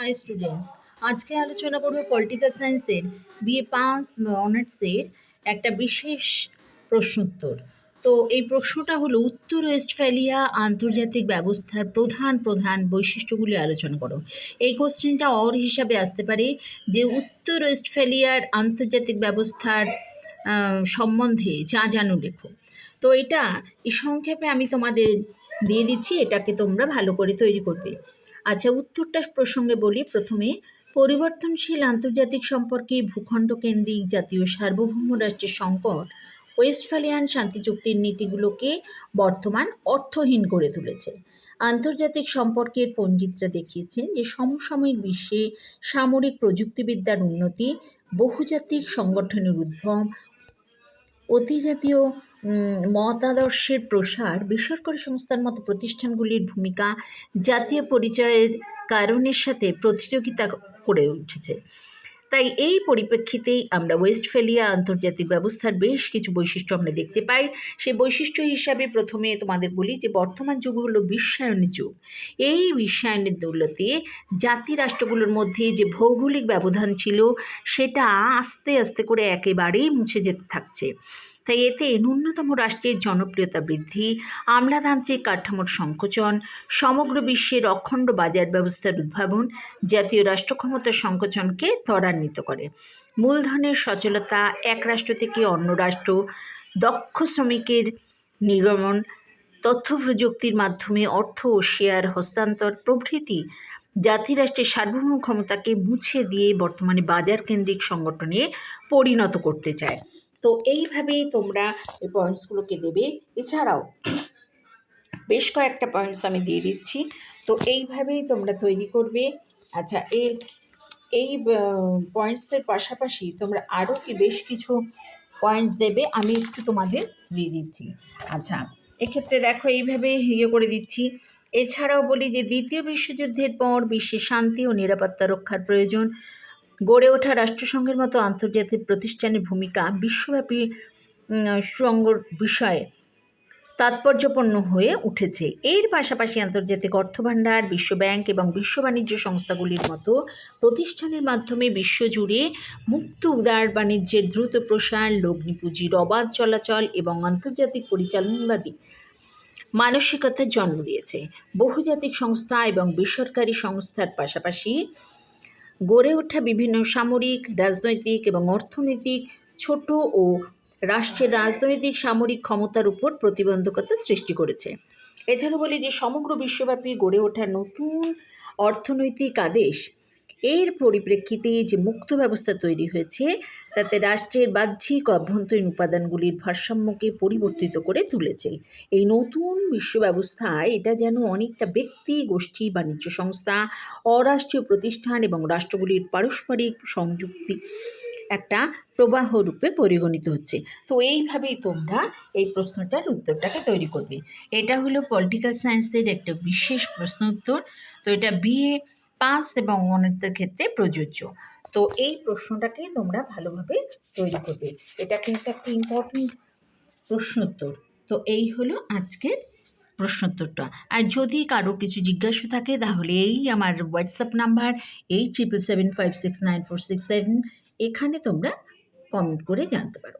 High students আজকে আলোচনা করব পলিটিক্যাল সায়েন্সের বিএ পাস অনার্সের একটা বিশেষ প্রশ্নোত্তর। তো এই প্রশ্নটা হলো, উত্তর ওয়েস্টফ্যালিয়া আন্তর্জাতিক ব্যবস্থার প্রধান প্রধান বৈশিষ্ট্যগুলি আলোচনা করো। এই কোশ্চেনটা অর হিসাবে আসতে পারে যে, উত্তর ওয়েস্টফ্যালিয়ার আন্তর্জাতিক ব্যবস্থার সম্বন্ধে যা জানো লেখো। তো এটা সংক্ষেপে আমি তোমাদের দিয়ে দিচ্ছি, এটাকে তোমরা ভালো করে তৈরি করবে। আচ্ছা উত্তরটা প্রসঙ্গে বলি। প্রথমে, পরিবর্তনশীল আন্তর্জাতিক সম্পর্কে ভূখণ্ড কেন্দ্রিক জাতীয় সার্বভৌম রাষ্ট্রের সংকট, ওয়েস্টফালিয়ান শান্তি চুক্তির নীতিগুলোকে বর্তমান অর্থহীন করে তুলেছে। আন্তর্জাতিক সম্পর্কের পণ্ডিতরা দেখিয়েছেন যে সমসাময়িক বিশ্বে সামরিক প্রযুক্তিবিদ্যার উন্নতি, বহুজাতিক সংগঠনের উদ্ভব, অতিজাতীয় মতাদর্শের প্রসার বেসরকারি সংস্থার মতো প্রতিষ্ঠানগুলির ভূমিকা জাতীয় পরিচয়ের কারণের সাথে প্রতিযোগিতা করে উঠেছে। তাই এই পরিপ্রেক্ষিতেই আমরা ওয়েস্টফেলিয়া আন্তর্জাতিক ব্যবস্থার বেশ কিছু বৈশিষ্ট্য আমরা দেখতে পাই। সেই বৈশিষ্ট্য হিসাবে প্রথমে তোমাদের বলি যে, বর্তমান যুগ হলো বিশ্বায়নের যুগ। এই বিশ্বায়নের দৌলতে জাতি রাষ্ট্রগুলোর মধ্যে যে ভৌগোলিক ব্যবধান ছিল, সেটা আস্তে আস্তে করে একেবারেই মুছে যেতে থাকছে। তাই এতে ন্যূনতম রাষ্ট্রের জনপ্রিয়তা বৃদ্ধি আমলাতান্ত্রিক কাঠামোর সংকোচন, সমগ্র বিশ্বের অখণ্ড বাজার ব্যবস্থার উদ্ভাবন জাতীয় রাষ্ট্র ক্ষমতার সংকোচনকে ত্বরান্বিত করে। মূলধনের সচলতা এক রাষ্ট্র থেকে অন্য রাষ্ট্র, দক্ষ শ্রমিকের নির্গমন, তথ্য প্রযুক্তির মাধ্যমে অর্থ ও শেয়ার হস্তান্তর প্রভৃতি জাতিরাষ্ট্রের সার্বভৌম ক্ষমতাকে মুছে দিয়ে বর্তমানে বাজার কেন্দ্রিক সংগঠনে পরিণত করতে চায়। তো এইভাবেই তোমরা এই পয়েন্টসগুলোকে দেবে। এছাড়াও বেশ কয়েকটা পয়েন্টস আমি দিয়ে দিচ্ছি। তো এইভাবেই তোমরা তৈরি করবে। আচ্ছা এই এই পয়েন্টসের পাশাপাশি তোমরা আরও কি বেশ কিছু পয়েন্টস দেবে আমি একটু তোমাদের দিয়ে দিচ্ছি। আচ্ছা এক্ষেত্রে দেখো এইভাবে ইয়ে করে দিচ্ছি। এছাড়াও বলি যে দ্বিতীয় বিশ্বযুদ্ধের পর বিশ্বে শান্তি ও নিরাপত্তা রক্ষার প্রয়োজন। গড়ে ওঠা রাষ্ট্রসংঘের মতো আন্তর্জাতিক প্রতিষ্ঠানের ভূমিকা বিশ্বব্যাপী উম, বিষয়ে তাৎপর্যপূর্ণ হয়ে উঠেছে। এর পাশাপাশি আন্তর্জাতিক অর্থভাণ্ডার বিশ্বব্যাংক এবং বিশ্ব বাণিজ্য সংস্থাগুলির মতো প্রতিষ্ঠানের মাধ্যমে বিশ্বজুড়ে মুক্ত উদার বাণিজ্যের দ্রুত প্রসার লগ্নি পুঁজির অবাধ চলাচল এবং আন্তর্জাতিক পরিচালনবাদী মানসিকতার জন্ম দিয়েছে। বহুজাতিক সংস্থা এবং বেসরকারি সংস্থার পাশাপাশি গড়ে ওঠা বিভিন্ন সামরিক, রাজনৈতিক এবং অর্থনৈতিক, ছোট ও রাষ্ট্রের রাজনৈতিক সামরিক ক্ষমতার উপর প্রতিবন্ধকতা সৃষ্টি করেছে। এছাড়া বলি যে, সমগ্র বিশ্বব্যাপী গড়ে ওঠা নতুন অর্থনৈতিক আদেশ এর পরিপ্রেক্ষিতে যে মুক্ত ব্যবস্থা তৈরি হয়েছে, তাতে রাষ্ট্রের বাহ্যিক অভ্যন্তরীণ উপাদানগুলির ভারসাম্যকে পরিবর্তিত করে তুলেছে। এই নতুন বিশ্ব ব্যবস্থায় এটা যেন অনেকটা ব্যক্তি, গোষ্ঠী, বাণিজ্য সংস্থা, অরাষ্ট্রীয় প্রতিষ্ঠান এবং রাষ্ট্রগুলির পারস্পরিক সংযুক্তি একটা প্রবাহ রূপে পরিগণিত হচ্ছে। তো এইভাবেই তোমরা এই প্রশ্নটার উত্তরটাকে তৈরি করবে। এটা হলো পলিটিক্যাল সায়েন্সের একটা বিশেষ প্রশ্ন উত্তর তো এটা বিএ পাস এবং অনার্সের ক্ষেত্রে প্রযোজ্য। তো এই প্রশ্নটাকে তোমরা ভালোভাবে তৈরি করবে। এটা কিন্তু একটা ইম্পর্টেন্ট প্রশ্নোত্তর। তো এই হলো আজকের প্রশ্নোত্তরটা। আর যদি কারও কিছু জিজ্ঞাসা থাকে, তাহলে এই আমার WhatsApp number eight triple seven five six nine four six seven এখানে তোমরা কমেন্ট করে জানতে পারো।